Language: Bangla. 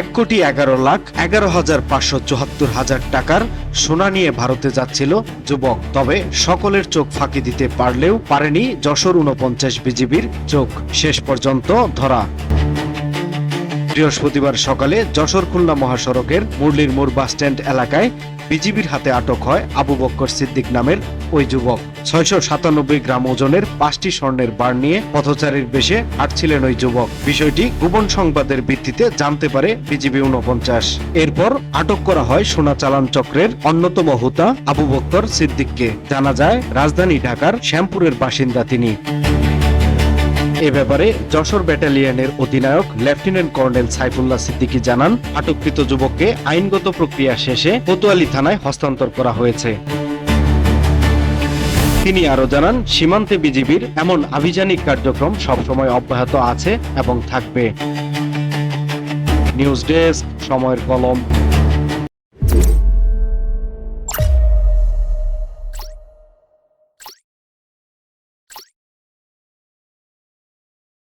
এক কোটি এগারো লাখ এগারো হাজার পাঁচশো চুহাত্তর হাজার টাকার সোনা নিয়ে ভারতে যাচ্ছিল যুবক। তবে সকলের চোখ ফাঁকি দিতে পারলেও পারেনি যশোর উনপঞ্চাশ বিজিবির চোখ। শেষ পর্যন্ত ধরা বৃহস্পতিবার সকালে যশোর খুলনা মহাসড়কের মুরলির মোড় বাসস্ট্যান্ড এলাকায় বিজিবির হাতে আটক হয় আবু বক্কর সিদ্দিক নামের ওই যুবক। ছয়শো সাতানব্বই গ্রাম ওজনের পাঁচটি স্বর্ণের বার নিয়ে পথচারীর বেশে হাঁটছিলেন ওই যুবক। বিষয়টি গোপন সংবাদের ভিত্তিতে জানতে পারে বিজিবি উনপঞ্চাশ এরপর আটক করা হয় সোনা চালান চক্রের অন্যতম হুতা আবু বক্কর সিদ্দিককে। জানা যায়, রাজধানী ঢাকার শ্যামপুরের বাসিন্দা তিনি। এ ব্যাপারে যশোর ব্যাটালিয়নের অধিনায়ক লেফটেন্যান্ট কর্নেল সাইফুল্লাহ সিদ্দিকী জানান, আটককৃত যুবককে আইনগত প্রক্রিয়া শেষে কোতোয়ালি থানায় হস্তান্তর করা হয়েছে। তিনি আরও জানান, সীমান্তে বিজিবির এমন আভিযানিক কার্যক্রম সবসময় অব্যাহত আছে এবং থাকবে। নিউজ ডেস্ক, সময়ের কলম।